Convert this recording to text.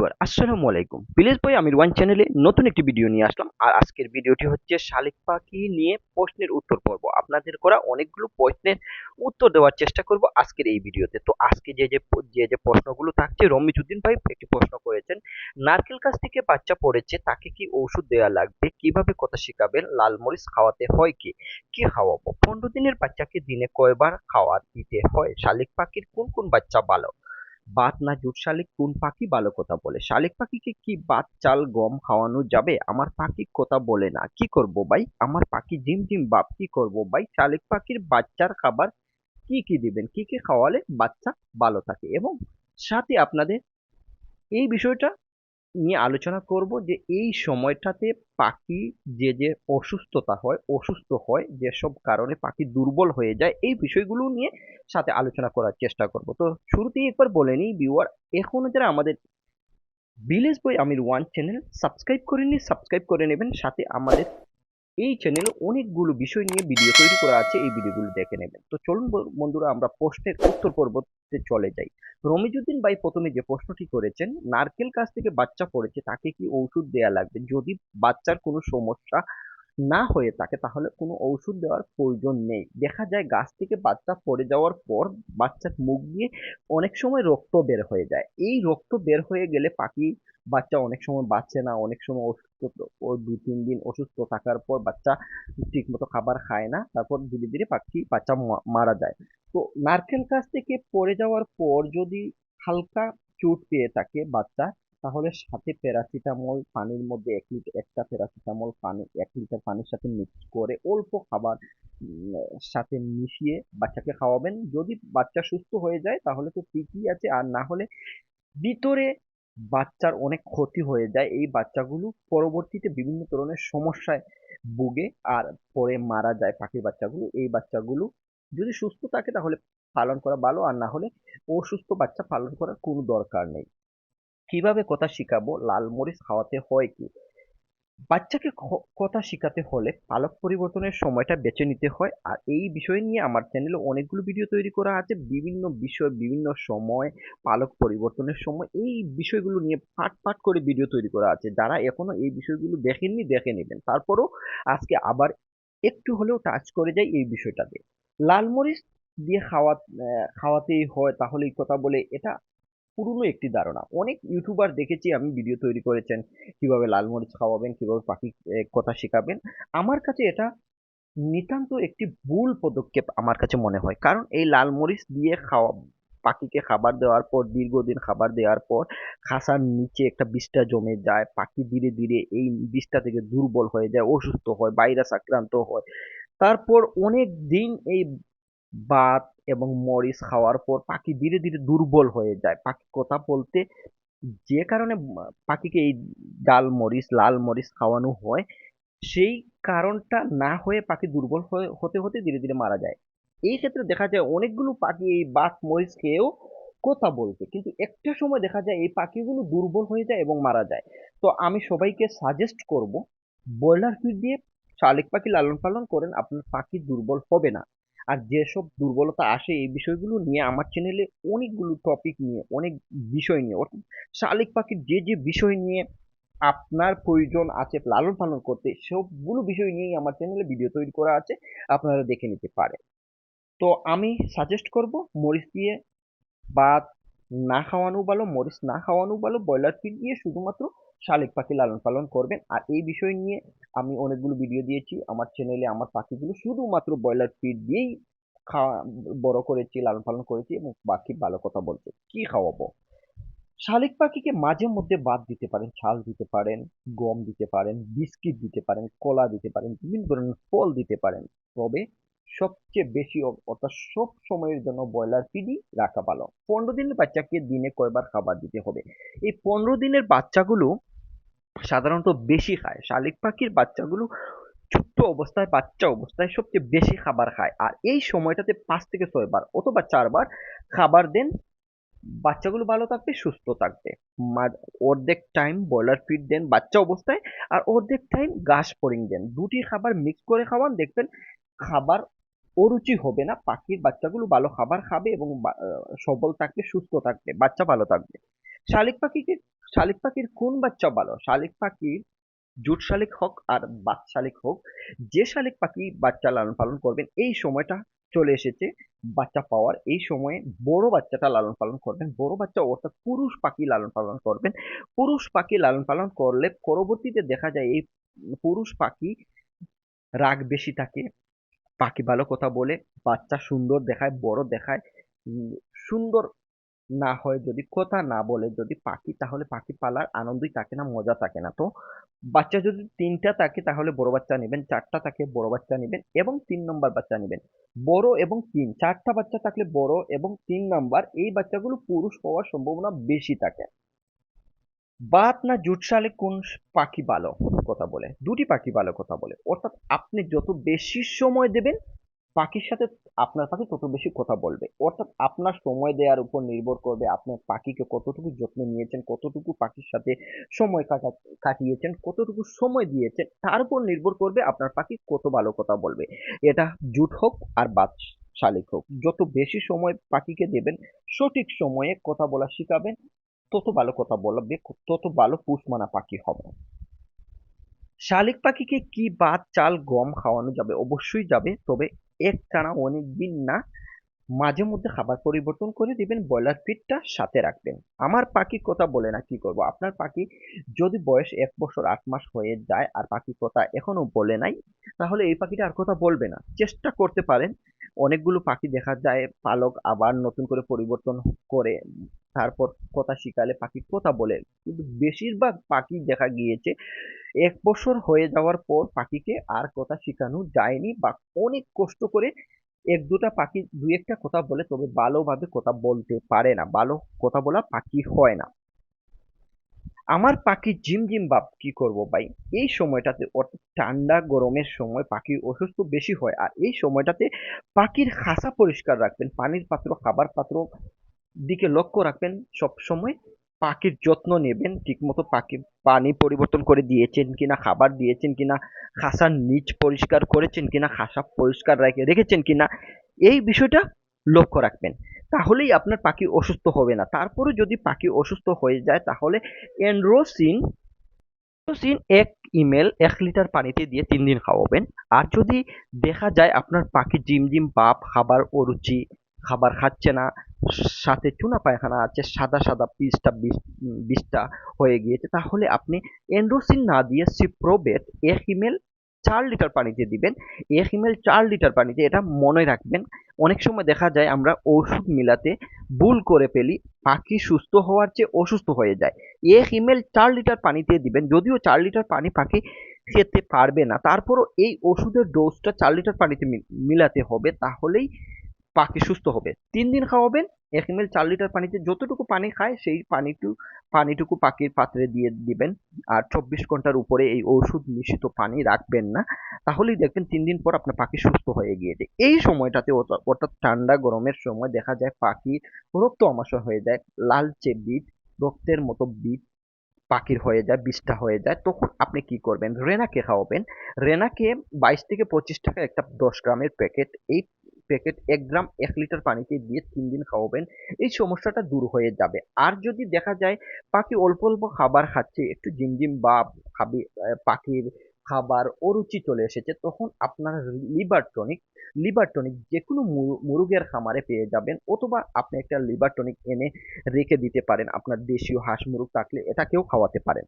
Viewer, আসসালামু আলাইকুম। Village বয় আমির one চ্যানেলে নতুন একটি ভিডিও নিয়ে আসলাম। আর আজকের ভিডিওটি হচ্ছে শালিক পাখি নিয়ে প্রশ্নের উত্তর পর্ব। আপনাদের করা অনেকগুলো প্রশ্নের উত্তর দেওয়ার চেষ্টা করব আজকের এই ভিডিওতে। তো আজকে যে যে যে যে প্রশ্নগুলো থাকছে, রমিজুদ্দিন ভাই একটি প্রশ্ন করেছেন, নারকেল গাছ থেকে বাচ্চা পড়েছে, তাকে কি ওষুধ দেওয়া লাগবে? কীভাবে কথা শেখাবেন? লাল মরিচ খাওয়াতে হয় কি? কি খাওয়াবো? পনেরো দিনের বাচ্চাকে দিনে কয়বার খাওয়া দিতে হয়? শালিক পাখির কোন কোন বাচ্চা ভালো? বাত না জুট, শালিক কোন পাখি ভালো কথা বলে? শালিক পাখিকে কি বাত, চাল, গম খাওয়ানো যাবে? আমার পাখি কথা বলে না। কি করব ভাই? আমার পাখি জিম জিম, বাপ, কি করব ভাই? শালিক পাখির বাচ্চার খাবার কি কি দিবেন? কি কি খাওয়ালে বাচ্চা ভালো থাকে? এবং সাথে আপনাদের এই বিষয়টা নিয়ে আলোচনা করব যে এই সময়টাতে পাখি যে যে অসুস্থতা হয়, অসুস্থ হয় যেসব কারণে পাখি দুর্বল হয়ে যায়, এই বিষয়গুলো নিয়ে সাথে আলোচনা করার চেষ্টা করব। তো শুরুতেই একবার বলে নিই ভিউয়ার এখনও যারা আমাদের বিলেজ বই আমির ওয়ান চ্যানেল সাবস্ক্রাইব করে করেনি সাবস্ক্রাইব করে নেবেন। সাথে আমাদের এই চ্যানেলে অনেকগুলো বিষয় নিয়ে ভিডিও তৈরি করা আছে, এই ভিডিওগুলো দেখে নেবেন। তো চলুন বন্ধুরা, আমরা প্রশ্নের উত্তর পর্বতে চলে যাই। রমিজুদ্দিন ভাই প্রথমে যে প্রশ্নটি করেছেন, নারকেল গাছ থেকে বাচ্চা পড়েছে, তাকে কি ঔষধ দেয়া লাগবে? যদি বাচ্চার কোনো সমস্যা না হয়ে থাকে, তাহলে কোনো ঔষধ দেওয়ার প্রয়োজন নেই। দেখা যায়, গাছ থেকে বাচ্চা পড়ে যাওয়ার পর বাচ্চার মুখ দিয়ে অনেক সময় রক্ত বের হয়ে যায়। এই রক্ত বের হয়ে গেলে পাখি বাচ্চা অনেক সময় বাঁচে না, অনেক সময় অসুস্থ ও দু তিন দিন অসুস্থ থাকার পর বাচ্চা ঠিক মতো খাবার খায় না, তারপর ধীরে ধীরে পাখি, বাচ্চা মারা যায়। তো নারকেল গাছ থেকে পড়ে যাওয়ার পর যদি হালকা চোট পেয়ে থাকে বাচ্চা, তাহলে সাথে প্যারাসিটামল পানির মধ্যে এক লিটার, একটা প্যারাসিটামল পানি, এক লিটার পানির সাথে মিক্স করে অল্প খাবার সাথে মিশিয়ে বাচ্চাকে খাওয়াবেন। যদি বাচ্চা সুস্থ হয়ে যায় তাহলে তো ঠিকই আছে, আর না হলে ভিতরে বাচ্চার অনেক ক্ষতি হয়ে যায়, এই বাচ্চাগুলো পরবর্তীতে বিভিন্ন ধরনের সমস্যায় ভোগে আর পরে মারা যায় পাখির বাচ্চাগুলো। এই বাচ্চাগুলো যদি সুস্থ থাকে তাহলে পালন করা ভালো, আর না হলে অসুস্থ বাচ্চা পালন করার কোনো দরকার নেই। কীভাবে কথা শিখাবো? লাল মরিচ খাওয়াতে হয় কি? বাচ্চাকে কথা শেখাতে হলে পালক পরিবর্তনের সময়টা বেছে নিতে হয়। আর এই বিষয় নিয়ে আমার চ্যানেলে অনেকগুলো ভিডিও তৈরি করা আছে। বিভিন্ন বিষয়, বিভিন্ন সময়, পালক পরিবর্তনের সময় এই বিষয়গুলো নিয়ে পাট পাট করে ভিডিও তৈরি করা আছে। যারা এখনও এই বিষয়গুলো দেখেননি, দেখে নেবেন। তারপরও আজকে আবার একটু হলেও টাচ করে যাই এই বিষয়টাতে। লালমরিচ দিয়ে খাওয়া খাওয়াতেই হয়, তাহলে এই কথা বলে এটা পুরনো একটি ধারণা। অনেক ইউটিউবার দেখেছি আমি ভিডিও তৈরি করেছেন, কীভাবে লাল মরিচ খাওয়াবেন, কীভাবে পাখি কথা শেখাবেন। আমার কাছে এটা নিতান্ত একটি ভুল পদক্ষেপ আমার কাছে মনে হয়। কারণ এই লাল মরিচ দিয়ে খাওয়া, পাখিকে খাবার দেওয়ার পর, দীর্ঘদিন খাবার দেওয়ার পর, খাসার নিচে একটা বিষটা জমে যায়, পাখি ধীরে ধীরে এই বিষটা থেকে দুর্বল হয়ে যায়, অসুস্থ হয়, ভাইরাস আক্রান্ত হয়। তারপর অনেক দিন এই ভাত এবং মরিচ খাওয়ার পর পাখি ধীরে ধীরে দুর্বল হয়ে যায়। পাখি কথা বলতে যে কারণে পাখিকে এই ডাল মরিচ, লাল মরিচ খাওয়ানো হয়, সেই কারণটা না হয়ে পাখি দুর্বল হয়ে, হতে হতে ধীরে ধীরে মারা যায়। এই ক্ষেত্রে দেখা যায় অনেকগুলো পাখি এই বাত মরিচ খেয়েও কথা বলতে, কিন্তু একটা সময় দেখা যায় এই পাখিগুলো দুর্বল হয়ে যায় এবং মারা যায়। তো আমি সবাইকে সাজেস্ট করব, ব্রয়লার ফিড দিয়ে শালিক পাখি লালন পালন করেন, আপনার পাখি দুর্বল হবে না। আর যেসব দুর্বলতা আসে এই বিষয়গুলো নিয়ে আমার চ্যানেলে অনেকগুলো টপিক নিয়ে, অনেক বিষয় নিয়ে, অর্থাৎ শালিক পাখির যে যে বিষয় নিয়ে আপনার প্রয়োজন আছে লালন পালন করতে, সবগুলো বিষয় নিয়েই আমার চ্যানেলে ভিডিও তৈরি করা আছে, আপনারা দেখে নিতে পারেন। তো আমি সাজেস্ট করব মরিচ দিয়ে বা না খাওয়ানো ভালো, মরিচ না খাওয়ানো ভালো, ব্রয়লার ফিড দিয়ে শুধুমাত্র শালিক পাখি লালন পালন করবেন। আর এই বিষয় নিয়ে আমি অনেকগুলো ভিডিও দিয়েছি। আমার চ্যানেলে আমার পাখিগুলো শুধুমাত্র ব্রয়লার ফিড দিয়েই খাওয়া, বড় করেছি, লালন পালন করেছি এবং বাকি ভালো কথা বলছে। কি খাওয়াবো? শালিক পাখিকে মাঝে মধ্যে বাদ দিতে পারেন, ছাল দিতে পারেন, গম দিতে পারেন, বিস্কিট দিতে পারেন, কলা দিতে পারেন, বিভিন্ন ধরনের ফল দিতে পারেন। তবে সবচেয়ে বেশি অর্থাৎ সব সময়ের জন্য ব্রয়লার ফিডই রাখা ভালো। পনেরো দিনের বাচ্চাকে দিনে কয়বার খাবার দিতে হবে? এই পনেরো দিনের বাচ্চাগুলো সাধারণত বেশি খায়। শালিক পাখির বাচ্চাগুলো ছোট্ট অবস্থায়, বাচ্চা অবস্থায় সবচেয়ে বেশি খাবার খায়। আর এই সময়টাতে পাঁচ থেকে ছয় বার অথবা চারবার খাবার দেন। বাচ্চাগুলো ভালো থাকবে, সুস্থ থাকবে। অর্ধেক টাইম ব্রয়লার ফিড দেন বাচ্চা অবস্থায় আর অর্ধেক টাইম ঘাস ফড়িং দেন। দুটি খাবার মিক্স করে খাওয়ান, দেখবেন খাবার অরুচি হবে না। পাখির বাচ্চাগুলো ভালো খাবার খাবে এবং সবল থাকবে, সুস্থ থাকবে, বাচ্চা ভালো থাকবে। শালিক পাখিকে শালিক পাখির কোন বাচ্চা ভালো শালিক পাখির জুট শালিক হোক আর বাচ্চা শালিক হোক, যে শালিক পাখি বাচ্চা লালন পালন করবেন, এই সময়টা চলে এসেছে। বাচ্চা পাওয়ার এই সময়ে বড় বাচ্চাটা লালন পালন করবেন, বড় বাচ্চা অর্থাৎ পুরুষ পাখি লালন পালন করবেন। পুরুষ পাখি লালন পালন করলে পরবর্তীতে দেখা যায় এই পুরুষ পাখি রাগ বেশি থাকে, পাখি ভালো কথা বলে, বাচ্চা সুন্দর দেখায়, বড় দেখায় সুন্দর না হয় যদি কথা না বলে যদি পাখি, তাহলে পাখি পালার আনন্দই থাকে না, মজা থাকে না। তো বাচ্চা যদি তিনটা থাকে, তাহলে বড় বাচ্চা নেবেন, চারটা থাকে, বড় বাচ্চা নেবেন এবং তিন নম্বর বাচ্চা নেবেন। বড় এবং তিন, চারটা বাচ্চা থাকলে বড় এবং তিন নাম্বার, এই বাচ্চাগুলো পুরুষ হওয়ার সম্ভাবনা বেশি থাকে। বাত না জুট সালে কোন পাখি ভালো? কথা বলে। দুটি পাখি ভালো কথা বলে। অর্থাৎ আপনি যত বেশি সময় দেবেন পাখির সাথে আপনার পাখি তত বেশি কথা বলবে। অর্থাৎ আপনার সময় দেওয়ার উপর নির্ভর করবে আপনার পাখিকে কতটুকু যত্ন নিয়েছেন, কতটুকু পাখির সাথে সময় কাটা, কাটিয়েছেন, কতটুকু সময় দিয়েছেন, তার উপর নির্ভর করবে আপনার পাখি কত ভালো কথা বলবে। এটা জুট হোক আর বাদ শালিক হোক। যত বেশি সময় পাখিকে দেবেন, সঠিক সময়ে কথা বলা শিখাবেন, তত ভালো কথা বলবে, তত ভালো পুষমানা পাখি হবে। শালিক পাখিকে কি ভাত চাল, গম খাওয়ানো যাবে? অবশ্যই যাবে, তবে একটানা অনেক দিন না, মাঝে মধ্যে খাবার পরিবর্তন করে দিবেন, ব্রয়লার ফিডটা সাথে রাখবেন। আমার পাখির কথা বলে না কি করব? আপনার পাখি যদি বয়স এক বছর আট মাস হয়ে যায় আর পাখির কথা এখনও বলে নাই, তাহলে এই পাখিটা আর কথা বলবে না। চেষ্টা করতে পারেন। অনেকগুলো পাখি দেখা যায়, পালক আবার নতুন করে পরিবর্তন করে, তারপর কথা শিখালে পাখি কথা বলে। কিন্তু বেশিরভাগ পাখি দেখা গিয়েছে এক বছর হয়ে যাওয়ার পর পাখিকে আর কথা শেখানো যায়নি বা অনেক কষ্ট করে এক দুটা পাখি দু একটা কথা বলে, তবে ভালোভাবে কথা বলতে পারে না। ভালো কথা বলা পাখি হয় না। আমার পাখি জিম জিম ভাব, কি করব ভাই? এই সময়টাতে অর্থাৎ ঠান্ডা গরমের সময় পাখির অসুস্থ বেশি হয়, আর এই সময়টাতে পাখির খাঁচা পরিষ্কার রাখবেন, পানির পাত্র, খাবার পাত্র দিকে লক্ষ্য রাখবেন সব সময় পাখির যত্ন নেবেন, ঠিকমতো পাখি পানি পরিবর্তন করে দিয়েছেন কিনা, খাবার দিয়েছেন কিনা খাসার নিচ পরিষ্কার করেছেন কিনা, খাসা পরিষ্কার রেখে, রেখেছেন কিনা, এই বিষয়টা লক্ষ্য রাখবেন। তাহলেই আপনার পাখি অসুস্থ হবে না। তারপরে যদি পাখি অসুস্থ হয়ে যায়, তাহলে এন্ড্রোসিন এন্ড্রোসিন এক ইমেল, এক লিটার পানিতে দিয়ে তিন দিন খাওয়াবেন। আর যদি দেখা যায় আপনার পাখি জিম জিম, বাপ, খাবার অরুচি, খাবার খাচ্ছে না সাথে চুনা পায়খানা আছে, সাদা সাদা পিসটা বিষটা হয়ে গিয়েছে। তাহলে আপনি এন্ড্রোসিন না দিয়ে সিপ্রোবেট এক ইমেল চার লিটার পানিতে দিবেন। এক ইমেল চার লিটার পানিতে এটা মনে রাখবেন। অনেক সময় দেখা যায় আমরা ওষুধ মিলাতে ভুল করে ফেলি, পাখি সুস্থ হওয়ার চেয়ে অসুস্থ হয়ে যায়। এক ইমেল চার লিটার পানিতে দিবেন, যদিও চার লিটার পানি পাখি খেতে পারবে না। তারপরও এই ওষুধের ডোজটা চার লিটার পানিতে মিলাতে হবে, তাহলেই পাখি সুস্থ হবে। তিন দিন খাওয়াবেন, এক এম চার লিটার পানিতে যতটুকু পানি খায়, সেই পানিটু, পানিটুকু পাখির পাত্রে দিয়ে দিবেন। আর চব্বিশ ঘণ্টার উপরে এই ওষুধ মিশ্রিত পানি রাখবেন না। তাহলেই দেখবেন তিন দিন পর আপনার পাখি সুস্থ হয়ে গিয়েছে। এই সময়টাতে অর্থাৎ ঠান্ডা গরমের সময় দেখা যায় পাখির রক্ত আমাশা হয়ে যায়, লালচে বিট, রক্তের মতো বিট পাখির হয়ে যায় বিষটা হয়ে যায়। তখন আপনি কি করবেন? রেনাকে খাওয়াবেন। রেনাকে বাইশ থেকে পঁচিশ টাকা একটা দশ গ্রামের প্যাকেট এই প্যাকেট এক গ্রাম এক লিটার পানিতে দিয়ে তিন দিন খাওয়াবেন। এই সমস্যাটা দূর হয়ে যাবে। আর যদি দেখা যায় পাখি অল্প অল্প খাবার খাচ্ছে, একটু জিমজিম বা খাবি পাখির খাবার অরুচি চলে এসেছে, তখন আপনার লিভার টনিক লিভার টনিক যে কোনো মুরগের খামারে পেয়ে যাবেন, অথবা আপনি একটা লিভার টনিক এনে রেখে দিতে পারেন। আপনার দেশীয় হাঁস মুরগ থাকলে এটাকেও খাওয়াতে পারেন।